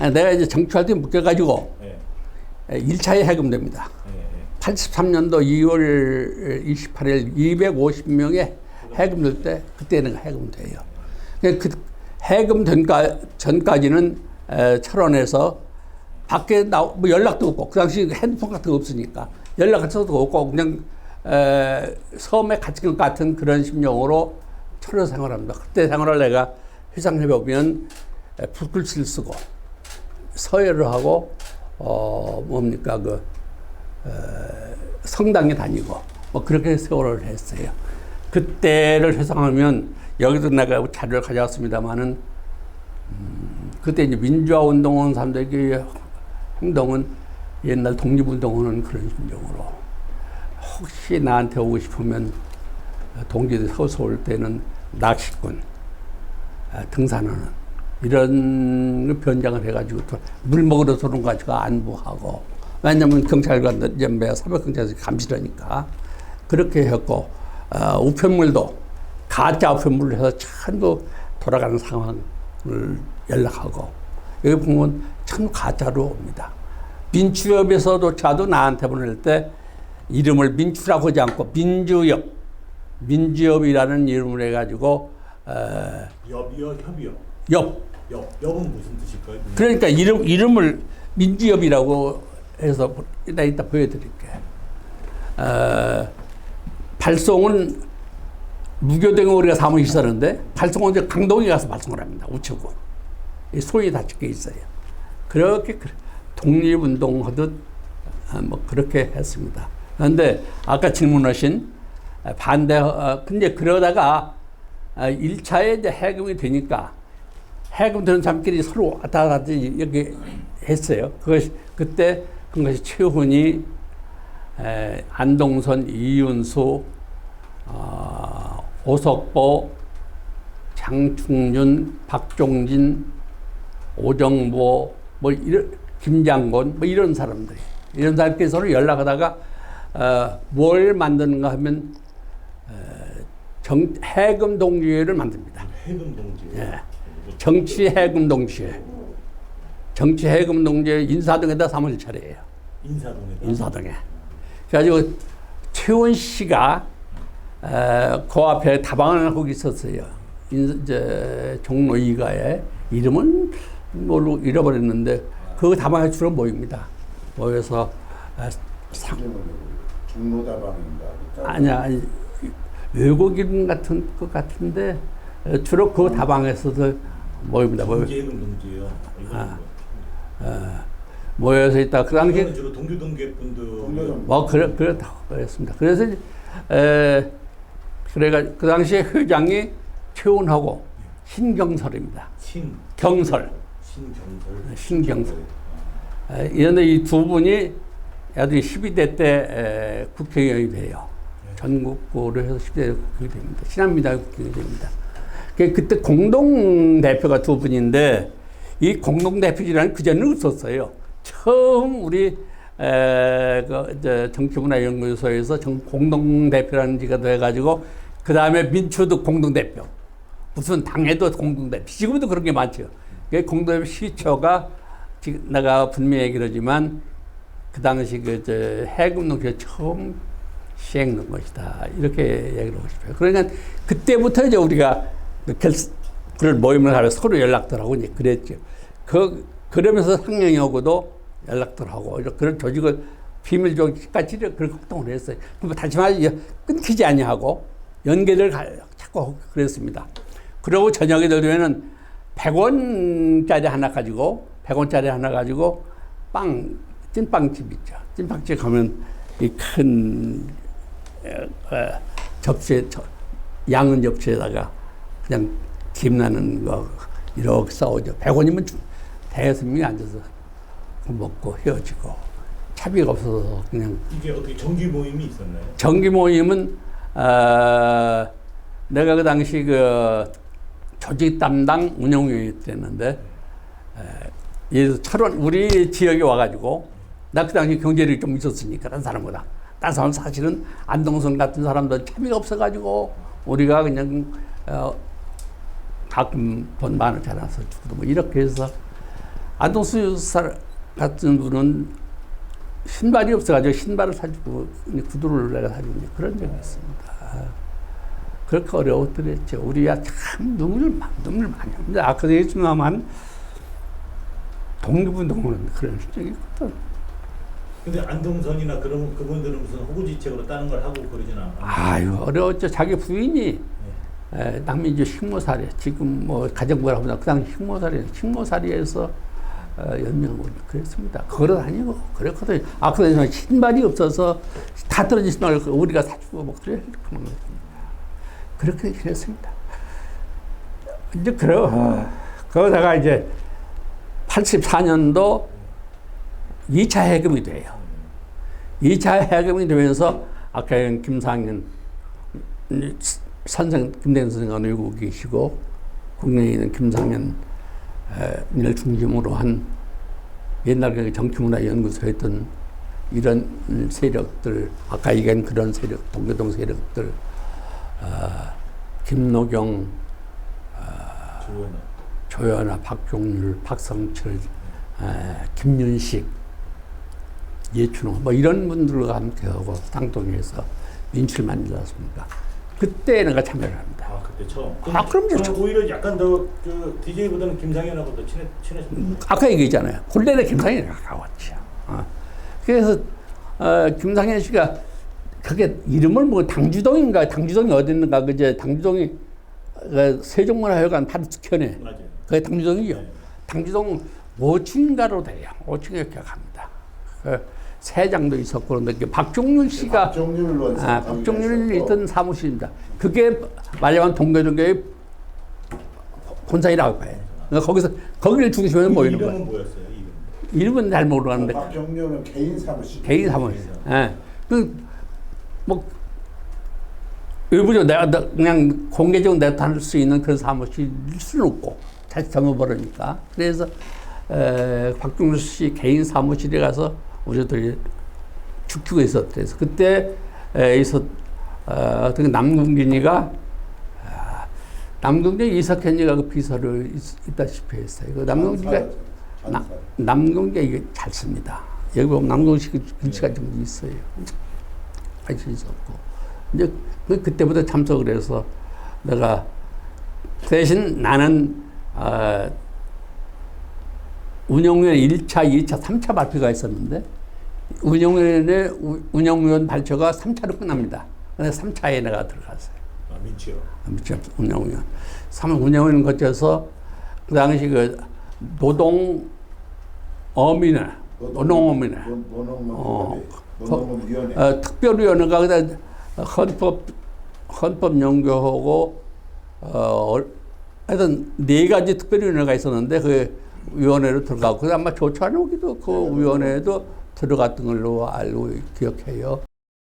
아, 내가 이제 정치활동에 묶여가지고 예. 1차에 해금됩니다. 예. 예. 83년도 2월 28일 250명의 해금될 때 그때는 해금돼요. 그 해금 전까, 전까지는 에, 철원에서 밖에 나, 뭐 연락도 없고 그 당시 핸드폰 같은 거 없으니까 연락 같은 것도 없고 그냥 에, 섬에 갇힌 것 같은 그런 심정으로 철원 생활합니다. 그때 생활을 내가 회상해 보면 붓글씨를 쓰고 서예를 하고 어 뭡니까 그 성당에 다니고 뭐 그렇게 세월을 했어요. 그때를 회상하면 여기도 내가 자료를 가져왔습니다만은 음, 그때 이제 민주화 운동원 사람들의 행동은 옛날 독립운동원은 그런 심정으로 혹시 나한테 오고 싶으면 동지들 서서 올 때는 낚시꾼 아, 등산하는 이런 변장을 해가지고 또물 먹으러 들어온 가지고 안부하고 왜냐면 경찰관 연배 사법경찰서 감시라니까 그렇게 했고 어, 우편물도 가짜 우편물을 해서 전부 돌아가는 상황을 연락하고 여기 보면 참 가짜로 옵니다. 민주협에서도차도 나한테 보낼 때 이름을 민주라고 하지 않고 민주협 민주협이라는 이름을 해가지고 어, 엽이요, 협이요. 협 엽. 엽은 무슨 뜻일까요? 그러니까 이름 이름을 민주협이라고 해서 이따 이따 보여드릴게. 어, 발송은 무교동에 우리가 사무실 있었는데 발송은 이제 강동에 가서 발송을 합니다. 우체국. 이 소위 다 적혀 있어요. 그렇게 그- 독립운동 하듯 아, 뭐 그렇게 했습니다. 그런데 아까 질문하신 반대, 어, 근데 그러다가 아, 1차에 이제 해금이 되니까 해금 되는 사람끼리 서로 왔다 갔다 이렇게 했어요. 그것이, 그때 그것이 최훈이, 에, 안동선, 이윤수, 어, 오석보, 장충준, 박종진, 오정보, 뭐 이런 김장곤, 뭐 이런 사람들이 이런 사람끼리 서로 연락하다가 어, 뭘 만드는가 하면 어, 정, 해금 동지회를 만듭니다. 해금 동지. 예. 정치 해금 동지회. 정치 해금 동지회 인사동에다 사무실 차려요. 인사동에다. 인사동에. 그래가지고 최원 씨가 에, 그 앞에 다방을 하고 있었어요. 인, 이제 종로 이가에 이름은 뭘로 잃어버렸는데 그 다방에 주로 모입니다. 모여서 에, 상, 종로 다방인가? 아니야 아니, 외국 이름 같은 것 같은데 에, 주로 그 다방에서도 모입니다. 모여, 동지 해금 동지예요. 이거 아. 모여서 있다. 그 당시 주로 동교 동계 분들. 뭐 그래 그렇다고 그랬습니다. 그래서 에 그래가 그 당시에 회장이 최훈하고 신경설입니다. 신 경설 신경설. 신경설. 에, 이런데 이 두 분이 나중에 12대 때 에, 국회의원이 돼요. 전국구를 해서 12대 국회의원이 됩니다. 신한민당 국회의원이 됩니다. 그- 그때 공동 대표가 두 분인데 이 공동 대표지라는 그전에는 없었어요. 처음 우리 에, 그, 정치문화연구소에서 정, 공동대표라는 지가 돼가지고, 그 다음에 민주도 공동대표. 무슨 당에도 공동대표. 지금도 그런 게 많죠. 그 공동대표 시초가, 지금 내가 분명히 얘기를 하지만, 그 당시 그, 저, 해금농기가 처음 시행된 것이다. 이렇게 얘기를 하고 싶어요. 그러니까 그때부터 이제 우리가 그 결, 그런 모임을 하면 서로 연락들 하고 이제 그랬죠. 그, 그러면서 상영하고도 연락들 하고 그런 조직을 비밀 조직까지 그런 활동을 했어요. 그럼 다시 말해 끊기지 아니하고 연계를 가- 자꾸 그랬습니다. 그리고 저녁에 되면은 100원짜리 하나 가지고 100원짜리 하나 가지고 빵 찐빵집 있죠. 찐빵집 가면 이큰 어, 접시에 저- 양은 접시에다가 그냥 김 나는 거 이렇게 싸우죠. 100원이면 대여섯 앉아서 먹고 헤어지고 차비가 없어서 그냥 이게 어떻게 정기 모임이 있었나요? 정기 모임은 어, 내가 그 당시 그 조직 담당 운영위원이었는데 이 철원 우리 지역에 와가지고 나 그 당시 경제력이 좀 있었으니까 다른 사람보다 다른 사람 사실은 안동선 같은 사람들 차비가 없어가지고 우리가 그냥 어, 가끔 돈 만 원짜리 나서 주고 뭐 이렇게 해서 안동수 사 같은 분은 신발이 없어가지고 신발을 사주고 구두를 내가 사주고 그런 적이 있습니다. 그렇게 어려웠더랬죠. 우리야 참 눈물, 막- 눈물 많이 합니다. 아까도 얘기했지만 독립운동은 그런 적이 있거든. 근데 안동선이나 그런 그분들은 무슨 호구지책으로 다른 걸 하고 그러진 않아요. 아유 어려웠죠. 자기 부인이 에, 남민주 식모살이 지금 뭐 가정부라 보다 그 당시 식모살이 식모살이에서 어, 연명을 그랬습니다. 걸어 다니고 그랬거든요. 아 그래서 신발이 없어서 다 떨어진 신발 우리가 사주고 뭐 그래 그만 그렇게 했습니다. 이제 그래 그러다가 이제 84년도 2차 해금이 돼요. 2차 해금이 되면서 아까 김상현 선생 김대현 선생가 놀고 계시고 국내에 있는 김상현 을 중심으로 한 옛날 그 정치문화연구소 했던 이런 세력들 아까 얘기한 그런 세력 동교동 세력들 어, 김노경 조연아. 조연아, 박종률, 박성철, 에, 김윤식, 예춘호 뭐 이런 분들과 함께하고 쌍둥이에서 민출 만들었습니까? 그때 내가 참여를 합니다. 아 그때 처음. 아, 그럼요. 저는 오히려 약간 더그 DJ보다는 김상현하고 더 친해 친해졌는데. 아까 얘기했잖아요. 본래는 김상현이 가까웠죠. 어. 그래서 어, 김상현 씨가 그게 이름을 뭐 당주동인가 당주동이 어디 있는가 그제 당주동이 그 세종문화회관 바로 측현에 맞아요. 그게 당주동이죠. 네. 당주동 5층가로 돼요. 5층에 기억합니다. 그 세장도 있었고 그런데 그 박종률 씨가 박종률 원사. 아, 박종률이 있던 사무실입니다. 그게 말하자면 동교동교의 본사이라고 봐요. 그러니까 거기서 거기를 중심으로 그 모이는 거예요. 이름은 뭐였어요? 이름. 이름은 잘 모르겠는데 박종률은 개인 사무실. 개인 사무실. 예. 그뭐 일부러 내가 나- 그냥 공개적으로 나타날 수 있는 그런 사무실일 수는 없고 다시 점어버리니까 그래서 에, 박종수 씨 개인 사무실에 가서 우리들이 죽죽에 있었대서 그때 에, 있었 어, 어떤 남궁진이가 아, 남궁진 이석현이가 그 비서를 있, 있다시피 했어요. 그 전사. 남궁재 이게 잘 씁니다. 여기 보면 남궁식 글씨가 좀 있어요. 관심 있었고. 이제 그- 그때부터 참석을 해서 내가 대신 나는 어, 운영위원 1차, 2차, 3차 발표가 있었는데 운영위원회 우- 운영위원 발표가 3차로 끝납니다. 근데 3차에 내가 들어갔어요. 아 민치요. 미쳐 운영위원. 3 운영위원 거쳐서 그 당시 그 노동 어민회, 노동 어민회, 노농문 어, 위원회. 어, 특별위원회가 그다 헌법 헌법 연구하고 어 하여튼 네 가지 특별위원회가 있었는데 그 위원회로 들어가고 그 아마 조찬호기도 그 위원회에도 들어갔던 걸로 알고 기억해요.